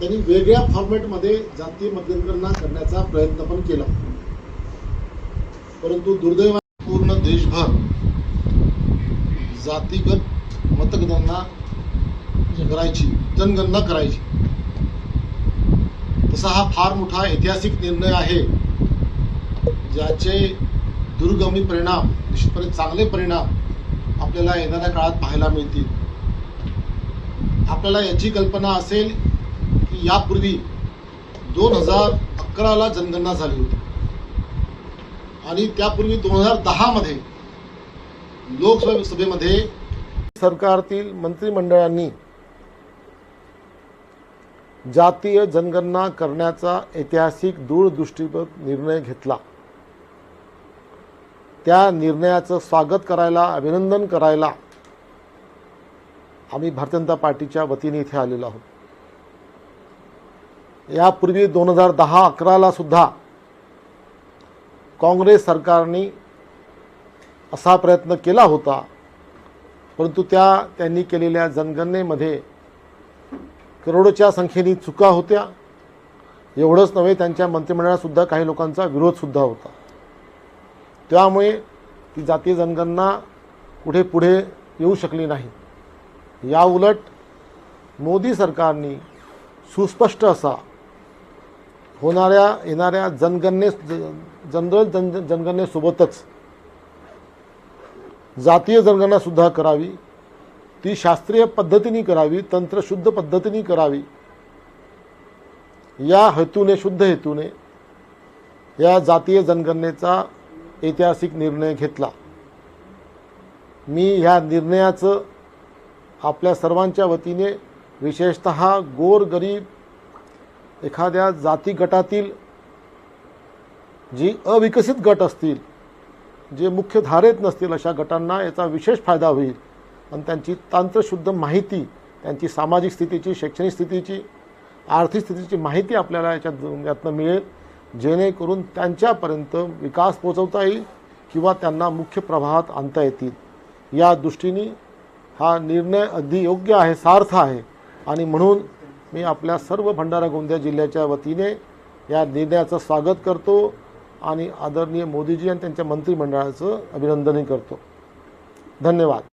त्यांनी वेगळ्या फॉर्मॅटमध्ये जातीय मतगणना करण्याचा प्रयत्न पण केला. परंतु दुर्दैवाने पूर्ण देशभर जातीगत मतगणना करायची जनगणना करायची. तसा हा फार मोठा ऐतिहासिक निर्णय आहे ज्याचे दूरगामी परिणाम निश्चितपणे चांगले परिणाम आपल्याला येणाऱ्या काळात पाहायला मिळतील. आपल्याला याची कल्पना असेल की यापूर्वी दोन हजार अकराला जनगणना झाली होती. आणि त्यापूर्वी दोन हजार दहामध्ये लोकसभेमध्ये सरकारतील मंत्रिमंडळांनी जातीय जनगणना करण्याचा ऐतिहासिक दूरदृष्टीपत निर्णय घेतला. त्या निर्णयाचं स्वागत करायला अभिनंदन करायला आम्ही भारतीय जनता पार्टीच्या वतीने इथे आलेलो आहोत. यापूर्वी दोन हजार दहा अकराला सुद्धा काँग्रेस सरकारने असा प्रयत्न केला होता परंतु त्या त्यांनी केलेल्या जनगणनेमध्ये करोडोच्या संख्येने चुका होत्या. एवढंच नव्हे त्यांच्या मंत्रिमंडळातसुद्धा काही लोकांचा विरोधसुद्धा होता. त्यामुळे ती जातीय जनगणना कुठे पुढे येऊ शकली नाही. याउलट मोदी सरकारने सुस्पष्ट असा होणाऱ्या येणाऱ्या जनगणने जनरल जन जनगणनेसोबतच जातीय जनगणनासुद्धा करावी. ती शास्त्रीय पद्धतीने करावी तंत्रशुद्ध पद्धतीने करावी. या हेतूने शुद्ध हेतूने या जातीय जनगणनेचा ऐतिहासिक निर्णय घेतला. मी ह्या निर्णयाचं आपल्या सर्वांच्या वतीने विशेषत गोरगरीब एखाद्या जाती गटातील जी अविकसित गट असतील जे मुख्य धारेत नसतील अशा गटांना याचा विशेष फायदा होईल. आणि त्यांची तांत्रशुद्ध माहिती त्यांची सामाजिक स्थितीची शैक्षणिक स्थितीची आर्थिक स्थितीची माहिती आपल्याला याच्यात यातनं मिळेल. जेणेकरून त्यांच्यापर्यंत विकास पोचवता येईल किंवा त्यांना मुख्य प्रवाहात आणता येतील. या दृष्टीने हा निर्णय अगदी योग्य आहे सार्थ आहे. आणि म्हणून मी आपल्या सर्व भंडारा गोंदिया जिल्ह्याच्या वतीने या निर्णयाचं स्वागत करतो आणि आदरणीय मोदीजी आणि त्यांच्या मंत्रिमंडळाचं अभिनंदनही करतो. धन्यवाद.